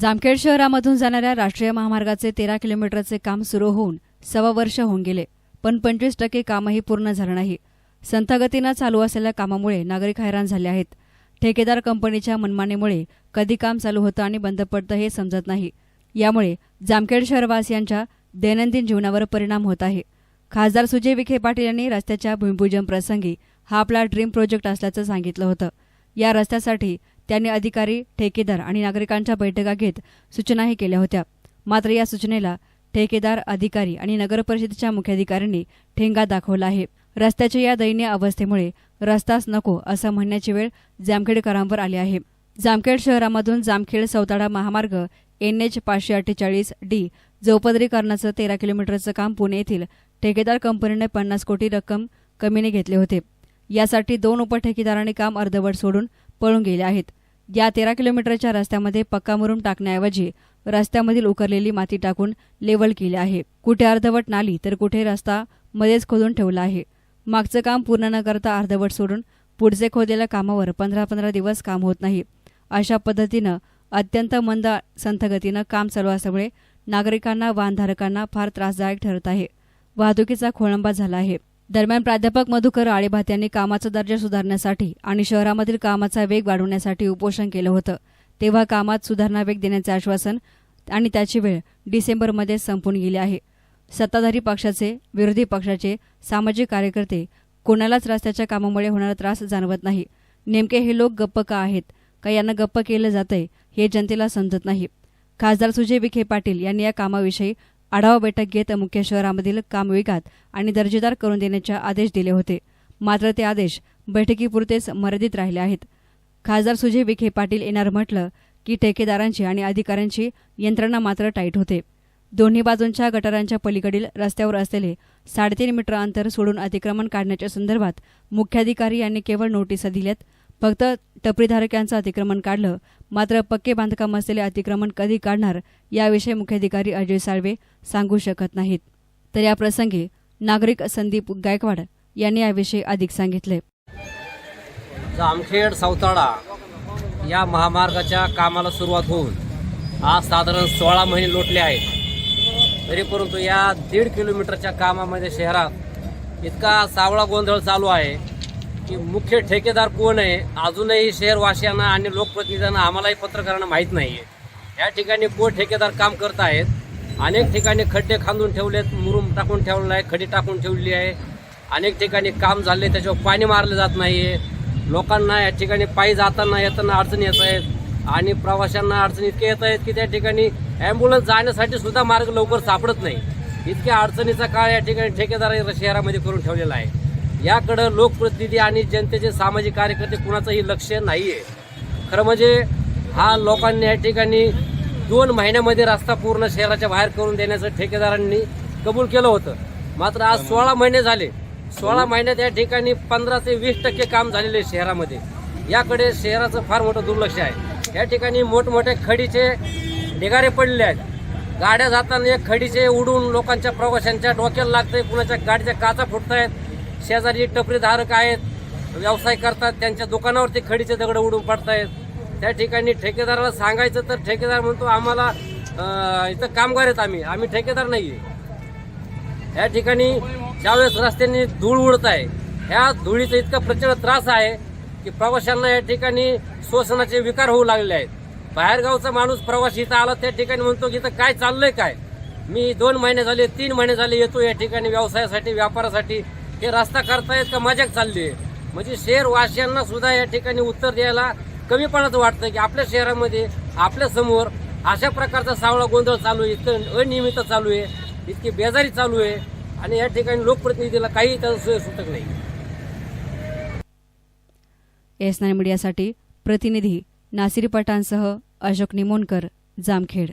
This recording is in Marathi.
जामखेड शहरामधून जाणाऱ्या राष्ट्रीय महामार्गाचे तेरा किलोमीटरचे काम सुरू होऊन सव्वा वर्ष होऊन गेले पण पंचवीस टक्के कामही पूर्ण झालं नाही. संथगतीनं चालू असलेल्या कामामुळे नागरिक हैराण झाले आहेत. ठेकेदार कंपनीच्या मनमानीमुळे कधी काम चालू होतं आणि बंद पडतं हे समजत नाही. यामुळे जामखेड शहरवासियांच्या दैनंदिन जीवनावर परिणाम होत आहे. खासदार सुजय विखे पाटील यांनी रस्त्याच्या भूमिपूजन प्रसंगी हा आपला ड्रीम प्रोजेक्ट असल्याचं सांगितलं होतं. या रस्त्यासाठी त्यांनी अधिकारी ठेकेदार आणि नागरिकांच्या बैठका घेत सूचनाही केल्या होत्या. मात्र या सूचनेला ठेकेदार अधिकारी आणि नगरपरिषदेच्या मुख्याधिकाऱ्यांनी ठेंगा दाखवला आहे. रस्त्याच्या या दयनीय अवस्थेमुळे रस्ताच नको असं म्हणण्याची वेळ जामखेडकरांवर आली आहे. जामखेड शहरामधून जामखेड सौताडा महामार्ग एन एच पाचशे अठ्ठेचाळीस डी चौपदरीकरणाचं तेरा किलोमीटरचं काम पुणे येथील ठेकेदार कंपनीने पन्नास कोटी रक्कम कमीने घेतले होते. यासाठी दोन उपठेकेदारांनी काम अर्धवट सोडून पळून गेले आहेत. या तेरा किलोमीटरच्या रस्त्यामध्ये पक्का मुरुम टाकण्याऐवजी रस्त्यामधील उकरलेली माती टाकून लेवल केली आहे. कुठे अर्धवट नाली तर कुठे रस्ता मध्येच खोदून ठेवला आहे. मागचं काम पूर्ण न करता अर्धवट सोडून पुढचे खोदलेल्या कामावर पंधरा पंधरा दिवस काम होत नाही. अशा पद्धतीनं अत्यंत मंद संथगतीनं काम चालू असल्यामुळे नागरिकांना वाहनधारकांना फार त्रासदायक ठरत आहे. वाहतुकीचा खोळंबा झाला आहे. दरम्यान प्राध्यापक मधुकर आळेभात यांनी कामाचा दर्जा सुधारण्यासाठी आणि शहरामधील कामाचा वेग वाढवण्यासाठी उपोषण केलं होतं. तेव्हा कामात सुधारणा वेग देण्याचे आश्वासन आणि त्याची वेळ डिसेंबरमध्ये संपून गेली आहे. सत्ताधारी पक्षाचे विरोधी पक्षाचे सामाजिक कार्यकर्ते कोणालाच रस्त्याच्या कामामुळे होणारा त्रास जाणवत नाही. नेमके हे लोक गप्प का आहेत? का यांना गप्प केलं जातंय हे जनतेला समजत नाही. खासदार सुजय विखे पाटील यांनी या कामाविषयी आढावा बैठक घेत मुख्य शहरामधील काम वेगात आणि दर्जेदार करून देण्याचे आदेश दिले होते. मात्र ते आदेश बैठकीपुरतेच मर्यादित राहिले आहेत. खासदार सुजय विखे पाटील येणार म्हटलं की ठेकेदारांची आणि अधिकाऱ्यांची यंत्रणा मात्र टाईट होते. दोन्ही बाजूंच्या गटारांच्या पलीकडील रस्त्यावर असलेले साडेतीन मीटर अंतर सोडून अतिक्रमण काढण्याच्या संदर्भात मुख्याधिकारी यांनी केवळ नोटिसा दिल्यात. फक्त टपरीधारकांचं अतिक्रमण काढलं मात्र पक्के बांधकाम असलेले अतिक्रमण कधी काढणार याविषयी मुख्याधिकारी अजय साळवे सांगू शकत नाहीत. तर या प्रसंगी नागरिक संदीप गायकवाड यांनी याविषयी अधिक सांगितले. जामखेड सावताळा या महामार्गाच्या कामाला सुरुवात होऊन आज साधारण सोळा महिने लोटले आहेत. तरी परंतु या दीड किलोमीटरच्या कामामध्ये शहरात इतका सावळा गोंधळ चालू आहे. की मुख्य ठेकेदार कोण आहे? अजूनही शहरवासियांना आणि लोकप्रतिनिधींना आम्हालाही पत्रकारांना माहीत नाही आहे या ठिकाणी कोण ठेकेदार काम करत आहेत? अनेक ठिकाणी खड्डे खांदून ठेवलेत मुरुम टाकून ठेवलेलं आहे खडी टाकून ठेवली आहे. अनेक ठिकाणी काम झाले त्याच्यावर पाणी मारलं जात नाही आहे लोकांना या ठिकाणी पायी जाताना येताना अडचणी येत आहेत. आणि प्रवाशांना अडचणी इतके येत आहेत की त्या ठिकाणी ॲम्ब्युलन्स जाण्यासाठी सुद्धा मार्ग लवकर सापडत नाही. इतक्या अडचणीचा काळ या ठिकाणी ठेकेदार शहरामध्ये करून ठेवलेला आहे. याकडं लोकप्रतिनिधी आणि जनतेचे सामाजिक कार्यकर्ते कुणाचंही लक्ष नाही आहे खरं म्हणजे हा लोकांनी या ठिकाणी दोन महिन्यामध्ये रस्ता पूर्ण शहराच्या बाहेर करून देण्याचं ठेकेदारांनी कबूल केलं होतं. मात्र आज सोळा महिने झाले. सोळा महिन्यात या ठिकाणी पंधरा ते वीस टक्के काम झालेले आहे शहरामध्ये. याकडे शहराचं फार मोठं दुर्लक्ष आहे. या ठिकाणी मोठमोठे खडीचे ढिगारे पडलेले आहेत. गाड्या जाताना एक खडीचे उडून लोकांच्या प्रवाशांच्या डोक्याला लागतंय कुणाच्या गाडीच्या काचा फुटत आहेत शेजारी टपरीधारक आहेत व्यवसाय करतात त्यांच्या दुकानावरती खडीचे दगड उडून पडतायत. त्या ठिकाणी ठेकेदाराला सांगायचं तर ठेकेदार म्हणतो आम्हाला इथं कामगार आहेत आम्ही. आम्ही ठेकेदार नाही आहे या ठिकाणी ज्यावेळेस रस्त्यांनी धूळ उडत आहे ह्या धुळीचा इतका प्रचंड त्रास आहे की प्रवाशांना या ठिकाणी श्वसनाचे विकार होऊ लागले आहेत. बाहेरगावचा माणूस प्रवासी इथं आला त्या ठिकाणी म्हणतो की इथं काय चाललंय काय? मी दोन महिने झाले तीन महिने झाले येतो या ठिकाणी व्यवसायासाठी व्यापारासाठी. हे रस्ता करतायत का मजाक चालली आहे? म्हणजे शहरवासियांना सुद्धा या ठिकाणी उत्तर द्यायला कमीपणाचं वाटतं की आपल्या शहरामध्ये आपल्यासमोर अशा प्रकारचा सावळा गोंधळ चालू आहे इतकं अनियमित चालू आहे इतकी बेजारी चालू आहे आणि या ठिकाणी लोकप्रतिनिधीला काही त्याचं सोय नाही. एस नाईन मीडियासाठी प्रतिनिधी नासिर पठाणसह अशोक निमोणकर जामखेड.